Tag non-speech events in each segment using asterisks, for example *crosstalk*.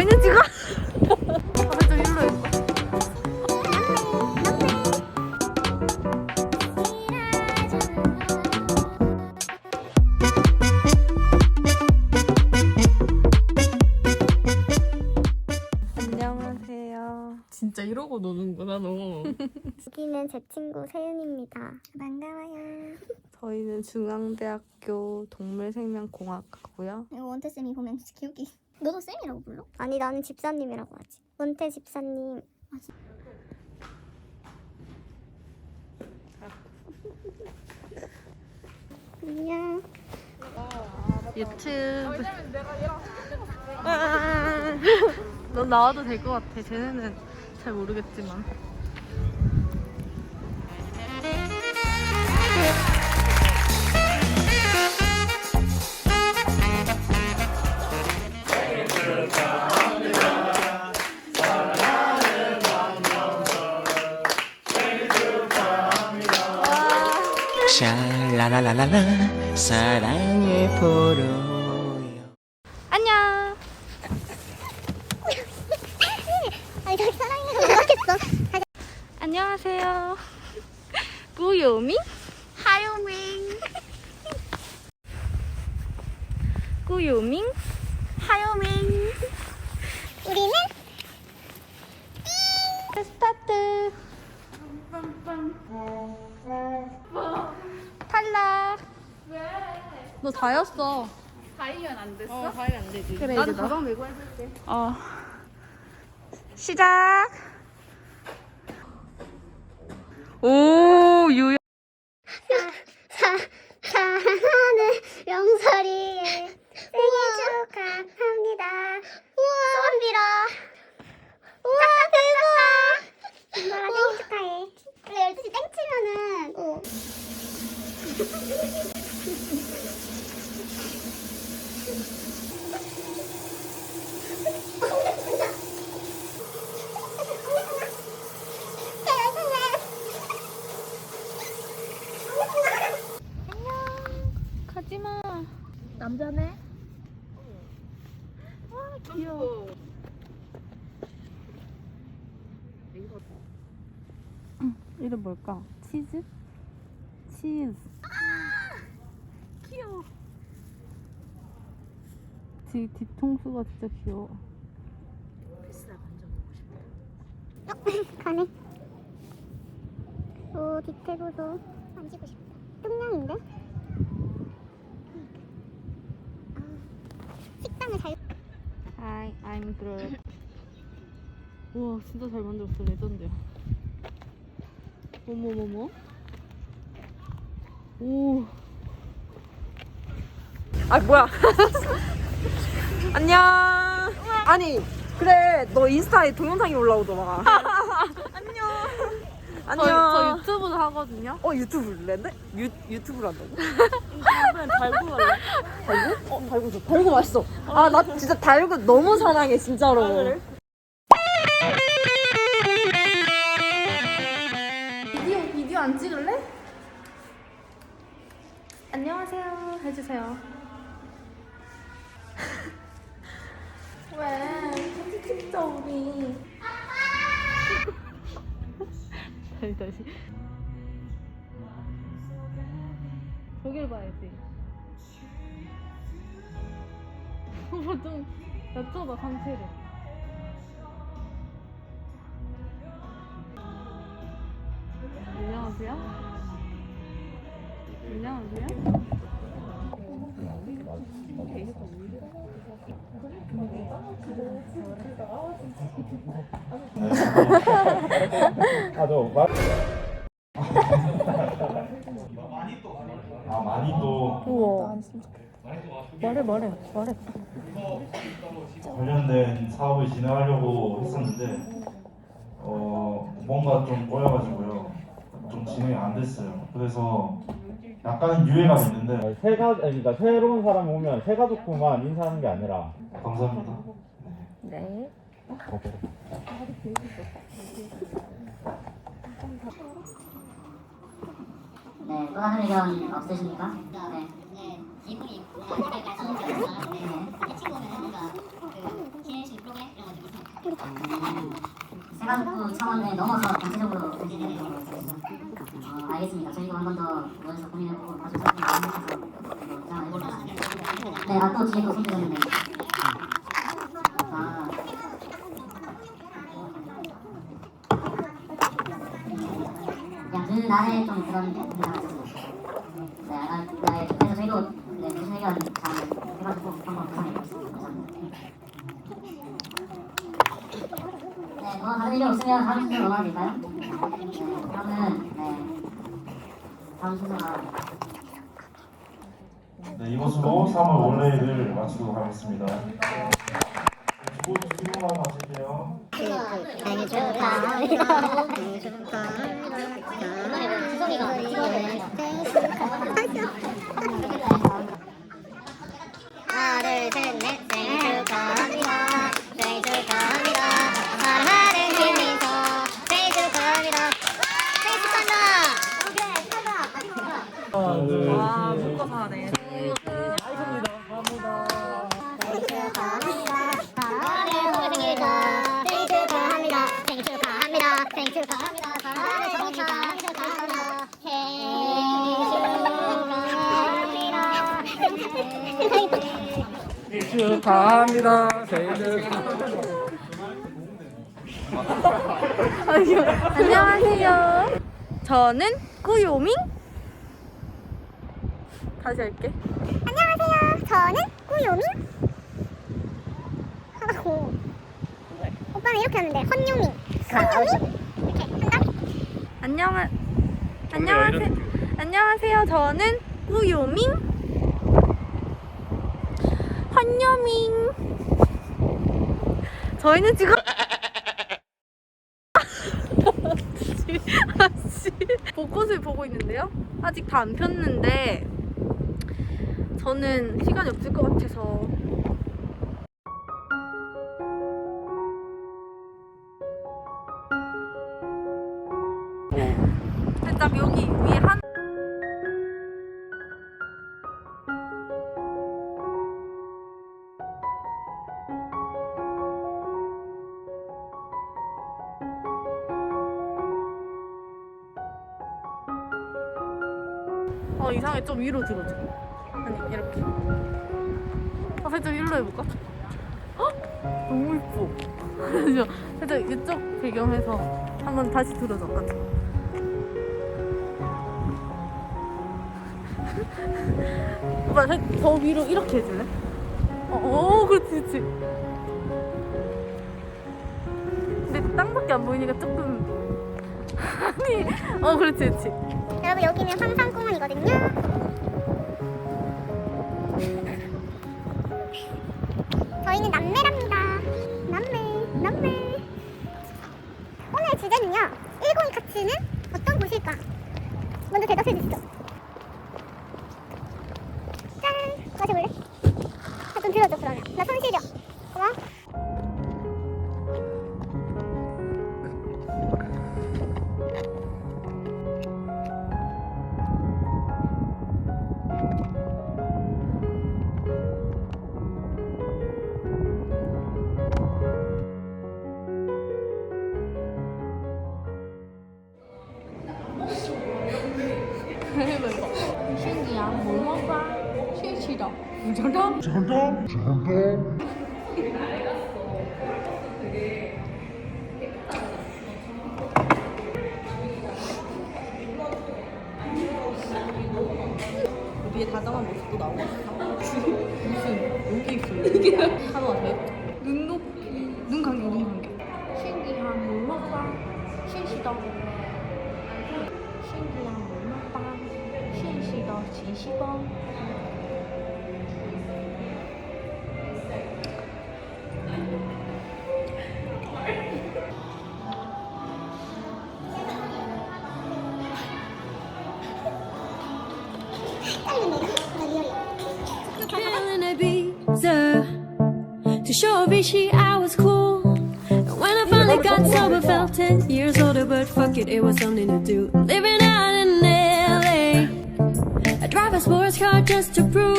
저희는 지금 *laughs* 안녕하세요. 진짜 이러고 노는구나 너. *laughs* 여기는 제 친구 세윤입니다. 반가워요. 저희는 중앙대학교 동물생명공학과고요. 원태쌤이 보면 진짜 귀엽게 너도 쌤이라고 불러? 아니 나는 집사님이라고 하지. 원태 집사님. 안녕. 유튜브. 넌 나와도 될 것 같아. 쟤네는 잘 모르겠지만. 샤라라라라 사랑해 보러요 안녕. 아니 저기 사랑해서 못 하겠어. 안녕하세요. 꾸요미? 하요밍. 꾸요밍? 하요밍. 우리는 스타트. 왜? 너 다였어. 다이면 안 됐어? 어, 다이면 안 되지. 그래, 나도 가방 메고 해볼게. 어. 시작. 오, 유야. 사 사랑하는 명설이의 생일 축하합니다. 소원 빌어. 우와 대박. 명설아 생일 축하해. 그래 12시 땡 치면은 어. 가지마. 남자네? 와, 귀여워. 응, 이름 뭘까? 치즈? 치즈. 귀여워. 뒤, 뒤통수가 진짜 귀여워. 가네. 오 디테일 보 소. 만지고 싶다. 뚱냥인데? 아, 식당을 잘. Hi, I'm Groot. 우와, 진짜 잘 만들었어. 레전드야. 어머머머. 오. 아 뭐야? *laughs* 안녕. 아니 그래 너 인스타에 동영상이 올라오더라. *laughs* 안녕. 저, 저. 유튜브도 하거든요. 어 유튜브랜데? 유 유튜브를 한다고? 그냥 달고 갈래. 달고? 어 달고 줘. 달고 맛있어. 아 나 진짜 달고 너무 사랑해 진짜로. 비디오, 비디오 안 찍을래? 안녕하세요. 해주세요. *laughs* 왜? 같이 찍자, 우리. 다시, 다시. 저길 봐야지. 오빠 좀 여쭤봐, 상태를. 안녕하세요. 안녕하세요. 아너 말. 아 많이 또 우와. 말해, 말해, 말해. 관련된 사업을 진행하려고 했었는데 어 뭔가 좀 꼬여가지고요 좀 진행이 안 됐어요. 그래서 약간 유예가 있는데 새 가 아니, 그러니까 새로운 사람 오면 새 가족구만 인사하는 게 아니라 감사합니다. 네. 네, 또 다른 의견 없으십니까? 네. 네. 이분이 아직까지 네. 이 친구는 뭔가 그 기내식 프로그램 이런 것도 있어요. 새가족구 차원을 넘어서 전체적으로 변신되는 경우가 있어서 어, 알겠습니다. 저희가 한번더 모여서 고민해보고 가족 사업을 마련해서 자, 해보겠습니다. 네, 아, 또 뒤에 또 손들었는데 아, 그런 문제가 있었고 네, 아, 네, 그래서 저희도 네, 기술회견 잘 해가지고 한번. 감사합니다. 네, 뭐 다른 일이 없으면 다음 순서 넘어가도 될까요? 네, 그러면 네, 네, 이것으로 3월 원래일을 마치도록 하겠습니다. 주고 주기로만 마칠게요. 생일 축하합니다. 생일 축하합니다. 하한다. 와 묶어서 하네. 축하합니다. 생일 축하합니다. 안녕하세요. 저는 꾸요밍. 다시 할게. 안녕하세요. 저는. 하고 오빠는 이렇게 하는데 헌유미. 헌유미. 이렇게 한다. 안녕하 안녕하세요. 안녕하세요. 저는 꾸요밍. 환여밍. 저희는 지금 *laughs* 아씨 벚꽃을 보고 있는데요. 아직 다 안 폈는데 저는 시간이 없을 것 같아서. 살짝 여기 위에 한 어 이상해. 좀 위로 들어줘 이렇게 아 살짝 위로 해볼까? 헉! 너무 이뻐 그죠? 살짝 이쪽 배경에서 한번 다시 들어줘 같이 오빠 살- 더 위로 이렇게 해줄래? 어, 어 그렇지 그렇지 근데 땅밖에 안 보이니까 조금 *laughs* 아니 어 그렇지 그렇지 여러분 여기는 황산공원이거든요. 뭘 먹어? 실시다 무전다? 위에 다정한 모습도 나오고. 무슨 여기 있어. 이게 하나 돼? 눈 높이, 눈 감겨, 눈 감겨. 신기한 물 먹방, 실시다. 신기한 물 먹방, 到前细胞。To show Vichy I was cool. And when I finally got sober, felt 10 years older, but fuck it, it was something to do. Living sports car just to prove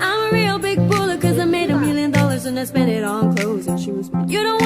I'm a real big baller, cause I made a million dollars and I spent it on clothes and shoes. You don't